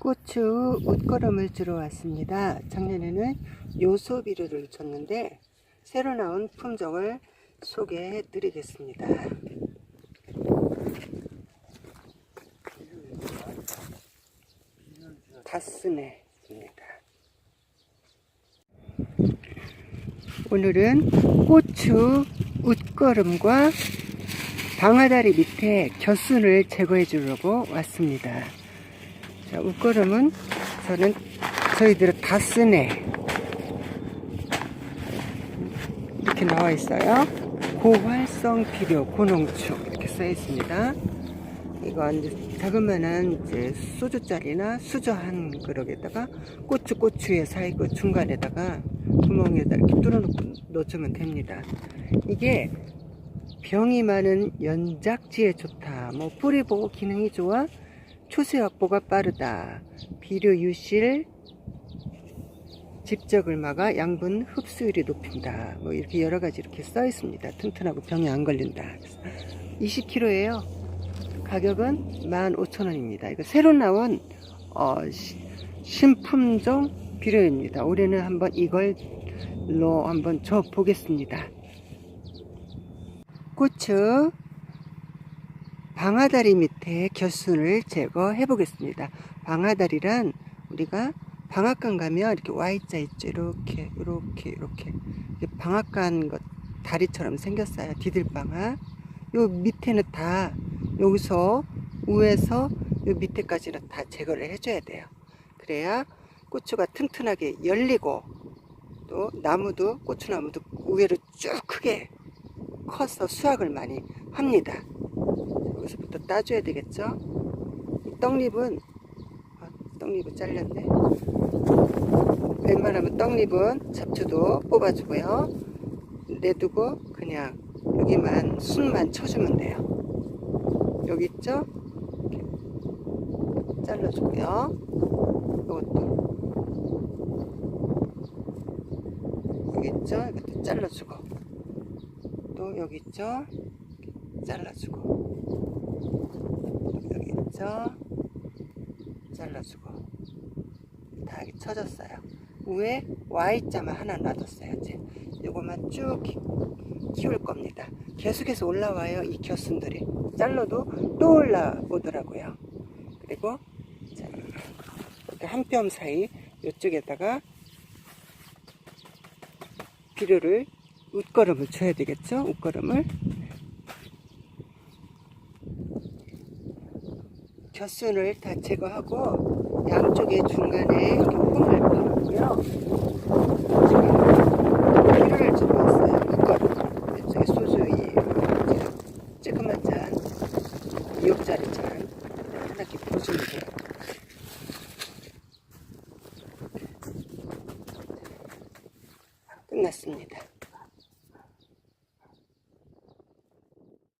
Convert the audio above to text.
고추 옷걸음을 주러 왔습니다. 작년에는 요소비료를 줬는데 새로 나온 품종을 소개해 드리겠습니다. 다스네입니다. 오늘은 고추 웃걸음과 방아다리 밑에 겨순을 제거해 주려고 왔습니다. 자, 웃걸음은 저는 저희들은 다스네 이렇게 나와 있어요. 고활성 비료 고농축 이렇게 써 있습니다. 이거 이제 자그마한 이제 소주짜리나 수저 한 그릇에다가 고추 고추의 사이 그 중간에다가 구멍에다 이렇게 뚫어놓고 놓으면 됩니다. 이게 병이 많은 연작지에 좋다. 뭐 뿌리 보고 기능이 좋아. 초세 확보가 빠르다. 비료 유실 집적을 막아 양분 흡수율이 높인다. 뭐 이렇게 여러 가지 이렇게 써 있습니다. 튼튼하고 병이 안 걸린다. 20kg예요. 가격은 15,000원입니다. 이거 새로 나온 어, 시- 신품종 비료입니다. 올해는 한번 이걸로 한번 줘 보겠습니다. 고추 방아다리 밑에 겨순을 제거해 보겠습니다. 방아다리란 우리가 방앗간 가면 이렇게 Y자 있죠. 이렇게 이렇게 이렇게 방앗간 것 다리처럼 생겼어요. 디들방아. 요 밑에는 다 여기서 위에서 요 밑에까지는 다 제거를 해줘야 돼요. 그래야 고추가 튼튼하게 열리고 또 나무도 고추나무도 위로 쭉 크게 커서 수확을 많이 합니다. 여기서부터 따줘야 되겠죠? 이 떡잎은 아, 떡잎은 잘렸네. 웬만하면 떡잎은 잡초도 뽑아주고요. 내두고 그냥 여기만 순만 쳐주면 돼요. 여기 있죠? 이렇게 잘라주고요. 이것도 여기 있죠? 이것도 잘라주고 또 여기 있죠? 잘라주고 있죠? 잘라주고 다 쳐졌어요. 위에 Y자만 하나 놔뒀어요. 이제 요거만 쭉 키- 키울 겁니다. 계속해서 올라와요. 이 겨순들이. 잘라도 또 올라오더라고요. 그리고 자, 이렇게 한 뼘 사이 이쪽에다가 비료를 웃걸음을 줘야 되겠죠? 웃걸음을 겨순을 다 제거하고 양쪽에 중간에 이렇게 홈을 파고요. 지금 비료를 주고 있어요. 웃걸음. 이쪽에 소주 이 찌그만 잔, 2억짜리 잔 이렇게 부어주면 돼요. 끝났습니다.